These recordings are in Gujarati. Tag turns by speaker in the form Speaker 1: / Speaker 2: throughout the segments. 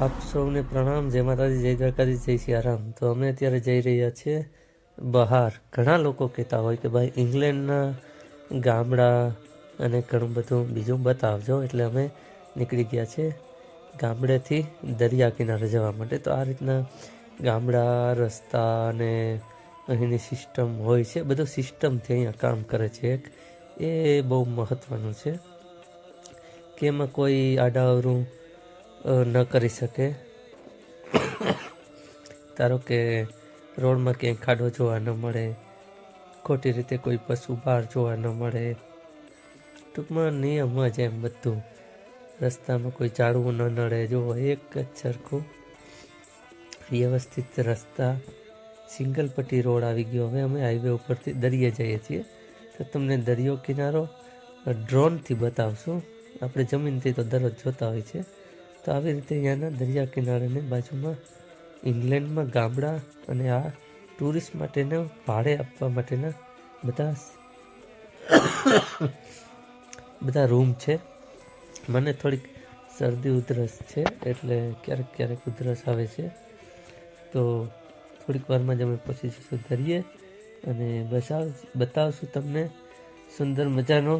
Speaker 1: આપ સૌને પ્રણામ. જય માતાજી જય દ્વારકાજી જય સિયારામ. તો અમે અત્યારે જઈ રહ્યા છીએ બહાર. ઘણા લોકો કહેતા હોય કે ભાઈ ઇંગ્લેન્ડના ગામડા અને ઘણું બધું બીજું બતાવજો. એટલે અમે નીકળી ગયા છીએ ગામડેથી દરિયા કિનારે જવા માટે. તો આ રીતના ગામડા રસ્તા અને અહીંની સિસ્ટમ હોય છે. બધું સિસ્ટમથી અહીંયા કામ કરે છે એક. એ બહુ મહત્ત્વનું છે. કે એમાં કોઈ આડાઅવરું અ, ન કરી શકે. ધારો કે રોડમાં ક્યાંય ખાડો જોવા ન મળે, ખોટી રીતે કોઈ પશુ બહાર જોવા ન મળે, ટૂંકમાં નિયમ જ એમ બધું. રસ્તામાં કોઈ ચાળવું ન નડે, જો એક જ સરખું વ્યવસ્થિત રસ્તા, સિંગલ પટ્ટી રોડ આવી ગયો. હવે અમે હાઈવે ઉપરથી દરિયે જઈએ છીએ. તો તમને દરિયો કિનારો ડ્રોનથી બતાવશું. આપણે જમીનથી તો દરરોજ જોતા હોય છે. તો આવી રીતે અહીંયાના દરિયા કિનારાની બાજુમાં ઇંગ્લેન્ડમાં ગામડા અને આ ટુરિસ્ટ માટેના ભાડે આપવા માટેના બધા બધા રૂમ છે. મને થોડીક શરદી ઉધરસ છે એટલે ક્યારેક ક્યારેક ઉધરસ આવે છે. તો થોડીક વારમાં જ અમે પહોંચી જઈશું દરિયે અને બસાવ, બતાવશું તમને સુંદર મજાનો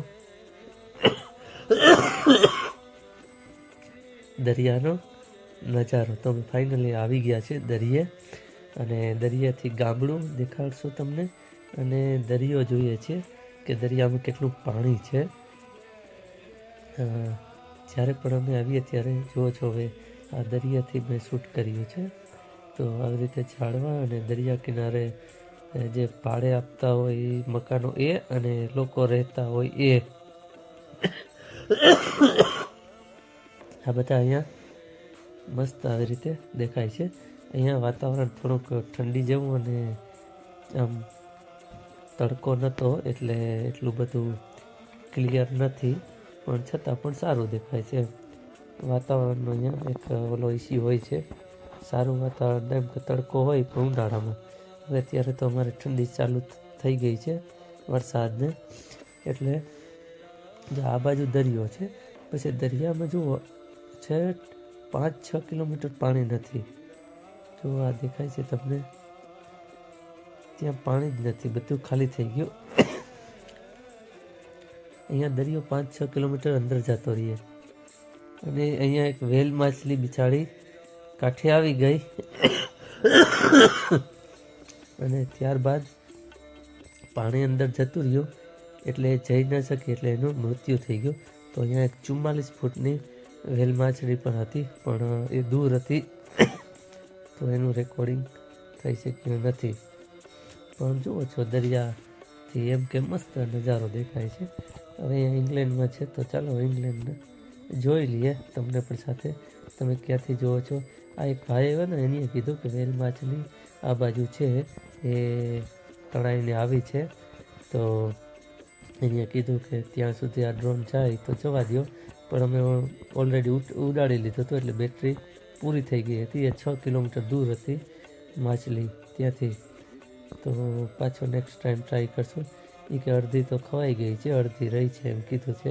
Speaker 1: દરિયાનો નજારો. તો અમે ફાઇનલી આવી ગયા છે દરિયે અને દરિયાથી ગામડું દેખાડશું તમને અને દરિયો જોઈએ છે કે દરિયામાં કેટલું પાણી છે. જ્યારે પણ અમે આવીએ ત્યારે જુઓ છો હવે આ દરિયાથી મેં શૂટ કર્યું છે. તો આવી રીતે ઝાડવા અને દરિયા કિનારે જે ભાડે આપતા હોય મકાનો એ અને લોકો રહેતા હોય એ આ બધા અહીંયા મસ્ત આવી રીતે દેખાય છે. અહીંયા વાતાવરણ થોડુંક ઠંડી જેવું અને આમ તડકો નહોતો એટલે એટલું બધું ક્લિયર નથી, પણ છતાં પણ સારું દેખાય છે. વાતાવરણનો અહીંયા એક ઓલો ઇસ્યુ હોય છે. સારું વાતાવરણ એમ કે તડકો હોય પણ ઉનાળામાં. હવે અત્યારે તો અમારે ઠંડી ચાલુ થઈ ગઈ છે વરસાદને. એટલે આ બાજુ દરિયો છે, પછી દરિયામાં જુઓ છે પાંચ છ કિલોમીટર પાણી નથી. જો આ દેખાય છે તમને, ત્યાં પાણી જ નથી, બધું ખાલી થઈ ગયું. અહીંયા દરિયો પાંચ છ કિલોમીટર અંદર જતો રહીએ. અને અહીંયા એક વેલ માછલી બિછાડી કાંઠે આવી ગઈ. અને ત્યારબાદ પાણી અંદર જતું રહ્યું, એટલે જઈ ન શકી, એટલે એનું મૃત્યુ થઈ ગયું. તો અહીંયા એક ચુમ્માલીસ ફૂટની વેલ માછલી પણ હતી, પણ એ દૂર હતી. તો એનું રેકોર્ડિંગ થઈ શક્યું નથી. પણ જુઓ છો, દરિયાથી એમ કે મસ્ત નજારો દેખાય છે. હવે અહીંયા ઇંગ્લેન્ડમાં છે, તો ચાલો ઇંગ્લેન્ડ જોઈ લઈએ. તમને પણ સાથે તમે ક્યાંથી જુઓ છો? આ એક ભાઈ આવ્યો ને એની કીધું કે વેલ માછલી આ બાજુ છે, એ તણાઈને આવી છે. તો એને કીધું કે ત્યાં સુધી આ ડ્રોન જાય તો જવા દો પણ અમે ઓલરેડી ઉડાડી લીધો હતો એટલે બેટરી પૂરી થઈ ગઈ હતી. એ છ કિલોમીટર દૂર હતી માછલી ત્યાંથી. તો પાછો નેક્સ્ટ ટાઈમ ટ્રાય કરશું. એ કે અડધી તો ખવાઈ ગઈ છે, અડધી રહી છે એમ કીધું છે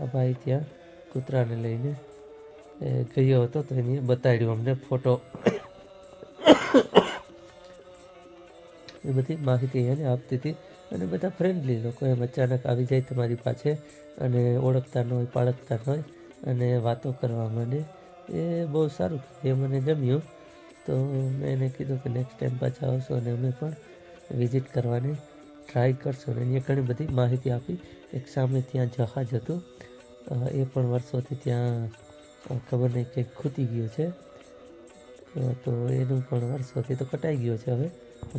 Speaker 1: આ ભાઈ ત્યાં કૂતરાને લઈને, એ ગયો હતો તો એને બતાડ્યું અમને ફોટો એ બધી માહિતી એને આપતી હતી. અને બધા ફ્રેન્ડલી લોકો એમ અચાનક આવી જાય તમારી પાસે અને ઓળખતા ન હોય, પાળખતા ન હોય અને વાતો કરવા માંડે. એ બહુ સારું એ મને ગમ્યું. તો મેં એને કીધું કે નેક્સ્ટ ટાઈમ પાછા આવશો અને અમે પણ વિઝિટ કરવાની ટ્રાય કરશું. અને અહીંયા ઘણી બધી માહિતી આપી. એક સામે ત્યાં જહાજ હતું. એ પણ વર્ષોથી ત્યાં ખબર નહીં કે ખૂટી ગયું છે. તો એનું પણ વર્ષોથી તો કટાઈ ગયું છે હવે.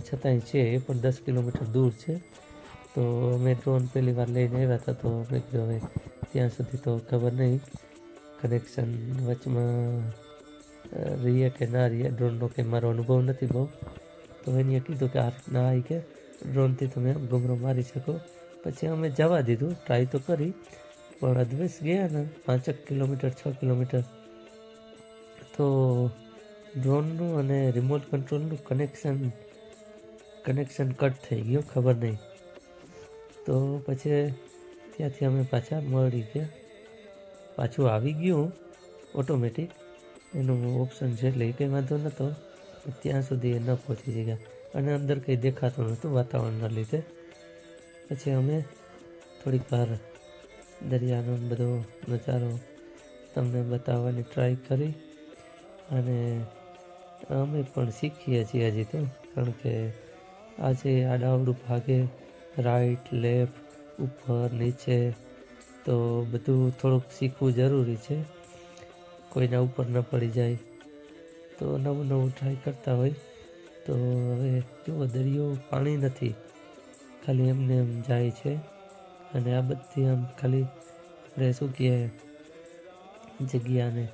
Speaker 1: છતાંય છે, એ પણ દસ કિલોમીટર દૂર છે. તો અમે ડ્રોન પહેલી વાર લઈને આવ્યા હતા, તો અમે કીધું હવે ત્યાં સુધી તો ખબર નહીં કનેક્શન વચમાં રહીએ કે ના રહીએ ડ્રોનનો કે મારો અનુભવ નથી બહુ. તો એને કીધું કે આ રીતના આવી કે ડ્રોનથી તમે ઘૂમરો મારી શકો. પછી અમે જવા દીધું ટ્રાય તો કરી, પણ અદ્વેસ ગયા ને, પાંચેક કિલોમીટર, છ કિલોમીટર. તો ડ્રોનનું અને રિમોટ કંટ્રોલનું કનેક્શન કનેક્શન કટ થઈ ગયું, ખબર નહીં. તો પછી ત્યાંથી અમે પાછા મળી ગયા. પાછું આવી ગયું ઓટોમેટિક એનું ઓપ્શન છે, એટલે એ કંઈ વાંધો નહોતો. ત્યાં સુધી એ ન પહોંચી ગયા અને અંદર કંઈ દેખાતું નહોતું વાતાવરણના લીધે. પછી અમે થોડીક વાર દરિયાનો બધો નજારો તમને બતાવવાની ટ્રાય કરી. અને અમે પણ શીખીએ છીએ હજી તો, કારણ કે આજે આડાવડું ભાગે રાઈટ લેફ્ટ ઉપર, નીચે. તો બધું થોડુંક શીખવું જરૂરી છે. કોઈના ઉપર ન પડી જાય. તો નવું નવું ટ્રાય કરતા હોય. તો હવે જુઓ, દરિયો પાણી નથી. ખાલી એમને એમ જાય છે. અને આ બધી આમ ખાલી આપણે શું કહીએ, જગ્યાને.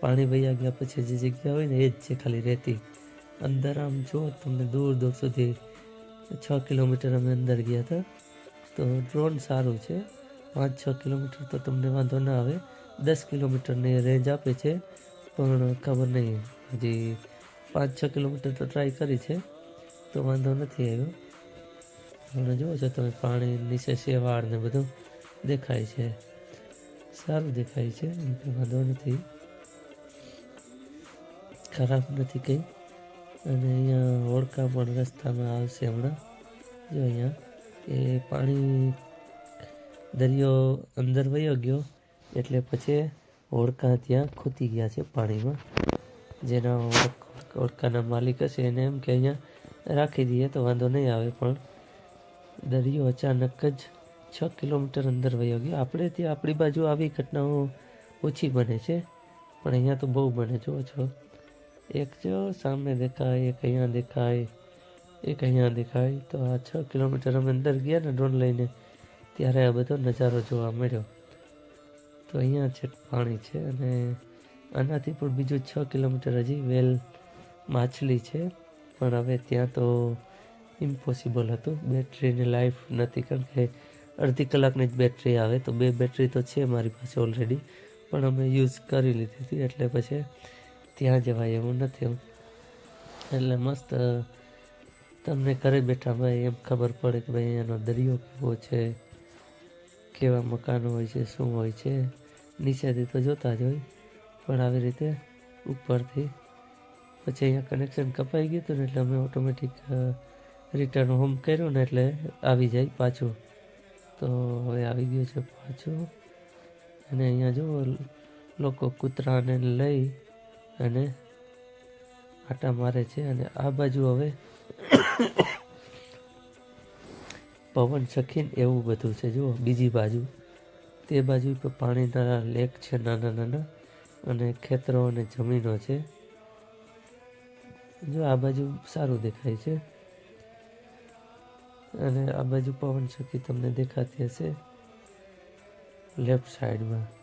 Speaker 1: પાણી વહ્યા ગયા પછી જે જગ્યા હોય ને, એ જ છે ખાલી રહેતી. અંદર આમ જો તમને દૂર દૂર સુધી છ કિલોમીટર અમે અંદર ગયા હતા. તો ડ્રોન સારું છે. પાંચ, છ કિલોમીટર તો તમને વાંધો ના આવે. દસ કિલોમીટરની રેન્જ આપે છે. પણ ખબર નહીં, હજી પાંચ, છ કિલોમીટર તો ટ્રાય કરી છે. તો વાંધો નથી આવ્યો. પણ જુઓ છો તમે પાણી નીચે શેવાળ ને બધું દેખાય છે. સારું દેખાય છે વાંધો નથી. ખરાબ નથી કંઈ. અને અહીંયા ઓળખા પણ રસ્તામાં આવશે હમણાં. જો અહીંયા એ પાણી દરિયો અંદર વયો ગયો, એટલે પછી હોડકા ત્યાં ખૂતી ગયા છે પાણીમાં. જેના ઓળખ માલિક હશે એને એમ કે અહીંયા રાખી દઈએ તો વાંધો નહીં આવે, પણ દરિયો અચાનક જ છ કિલોમીટર અંદર વયો ગયો. આપણે ત્યાં આપણી બાજુ આવી ઘટનાઓ ઓછી બને છે, પણ અહીંયા તો બહુ બને જુઓ છો એક જો સામે દેખાય એક અહીંયા દેખાય એક અહીંયા દેખાય તો આ છ કિલોમીટર અમે અંદર ગયા ને ડ્રોન લઈને ત્યારે આ બધો નજારો જોવા મળ્યો. તો અહીંયા છે પાણી છે અને આનાથી પણ બીજું છ કિલોમીટર હજી વેલ માછલી છે, પણ હવે ત્યાં તો ઇમ્પોસિબલ હતું. બેટરીની લાઈફ નથી, કારણ કે અડધી કલાકની જ બેટરી આવે, તો બે બેટરી તો છે મારી પાસે ઓલરેડી પણ અમે યુઝ કરી લીધી હતી, એટલે પછી ત્યાં જવાય એવું નથી એટલે મસ્ત તમને ઘરે બેઠા ભાઈ એમ ખબર પડે કે ભાઈ અહીંયાનો દરિયો કેવો છે, કેવા મકાનો હોય છે, શું હોય છે. નીચેથી તો જોતા જ હોય, પણ આવી રીતે ઉપરથી પછી અહીંયા કનેક્શન કપાઈ ગયું હતું ને એટલે અમે ઓટોમેટિક રિટર્ન હોમ કર્યું ને એટલે આવી જાય પાછું. તો હવે આવી ગયું છે પાછું. અને અહીંયા જો લોકો કૂતરાને લઈ અને આટા મારે છે અને આ બાજુ હવે પવન સખીન એવું બધું છે. જુઓ, બીજી બાજુ. તે બાજુ પર પાણીના લેક છે નાના નાના અને ખેતરો અને જમીનો છે. જો આ બાજુ સારું દેખાય છે. અને આ બાજુ પવન સખી તમને દેખાતી હશે. લેફ્ટ સાઈડમાં.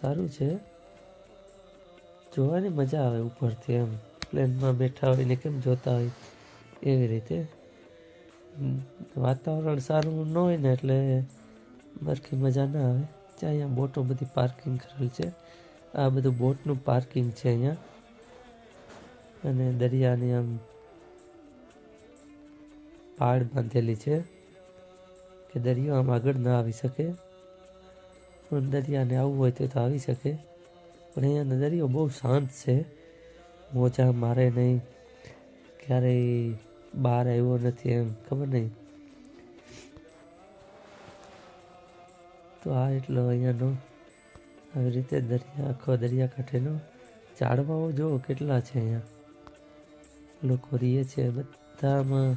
Speaker 1: સારું છે. જોવાની મજા આવે ઉપરથી એમ. પ્લેનમાં બેઠા હોય ને કેમ જોતા હોય? એવી રીતે. વાતાવરણ સારું ન હોય ને એટલે બરખી મજા ના આવે. ત્યાં અહીંયા બોટો બધી પાર્કિંગ કરેલ છે. આ બધું બોટનું પાર્કિંગ છે અહીંયા. અને દરિયાની આમ પાડ બાંધેલી છે કે દરિયો આમ આગળ ના આવી શકે. પણ દરિયાને આવવું હોય તો તો આવી શકે. પણ અહીંયા દરિયો બહુ શાંત છે. મોજા મારે નહીં ક્યારેય બહાર આવ્યો નથી એમ, ખબર નહીં. તો આ એટલો અહીંયાનો આવી રીતે દરિયા, આખો દરિયાકાંઠેનો ઝાડવાઓ જુઓ કેટલા છે અહીંયા. લોકો રીએ છે, બધામાં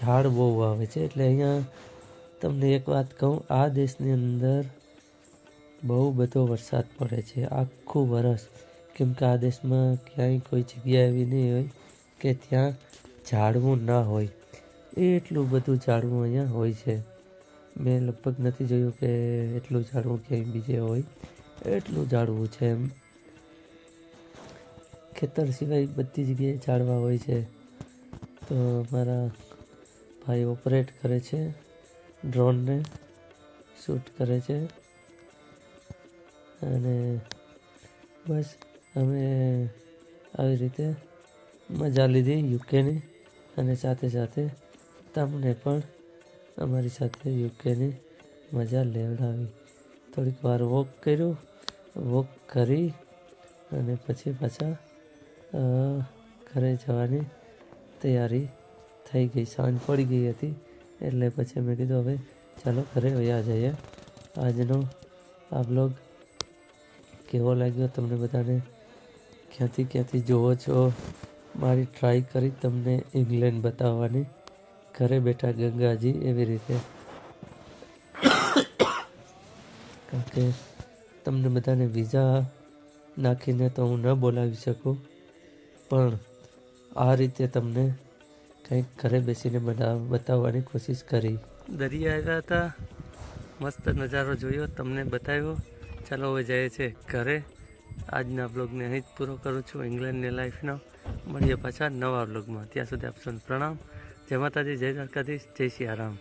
Speaker 1: ઝાડ બહુ આવે છે. એટલે અહીંયા તમને એક વાત કહું, આ દેશની અંદર બહુ બધો વરસાદ પડે છે. આખું વરસ, કેમ કે આ દેશમાં ક્યાંય કોઈ જગ્યા એવી નહીં હોય કે ત્યાં ઝાડવું ના હોય. એટલું બધું ઝાડવું અહીંયા હોય છે. મેં લગભગ નથી જોયું કે એટલું ઝાડવું ક્યાંય બીજે હોય. એટલું ઝાડવું છે એમ. ખેતર સિવાય બધી જગ્યાએ ઝાડવા હોય છે. તો મારા ભાઈ ઓપરેટ કરે છે. ડ્રોનને શૂટ કરે છે. અને બસ અમે આવી રીતે મજા લીધી યુકેની અને સાથે સાથે તમને પણ અમારી સાથે યુકેની મજા લેવડાવી. થોડીક વાર વોક કર્યું વોક કરી અને પછી પાછા ઘરે જવાની તૈયારી થઈ ગઈ. સાંજ પડી ગઈ હતી એટલે પછી મેં કીધું હવે ચાલો ઘરે વયા જઈએ. આજનો આ બ્લોગ કેવો લાગ્યો તમને બધાને? ક્યાંથી ક્યાંથી જોવો છો? મારી ટ્રાય કરી તમને ઇંગ્લેન્ડ બતાવવાની. ઘરે બેઠા ગંગાજી એવી રીતે. કારણ કે તમને બધાને વિઝા નાખીને તો હું ન બોલાવી શકું. પણ આ રીતે તમને કંઈક ઘરે બેસીને બધા બતાવવાની કોશિશ કરી. દરિયા આવ્યા હતા મસ્ત નજારો જોયો, તમને બતાવ્યો. ચાલો હવે જઈએ છે ઘરે. આજના બ્લોગને અહીં જ પૂરો કરું છું ઇંગ્લેન્ડની લાઈફનો મળીએ પાછા નવા બ્લોગમાં ત્યાં સુધી આપશો પ્રણામ. જય માતાજી, જય દ્વારકાધીશ, જય સિયારામ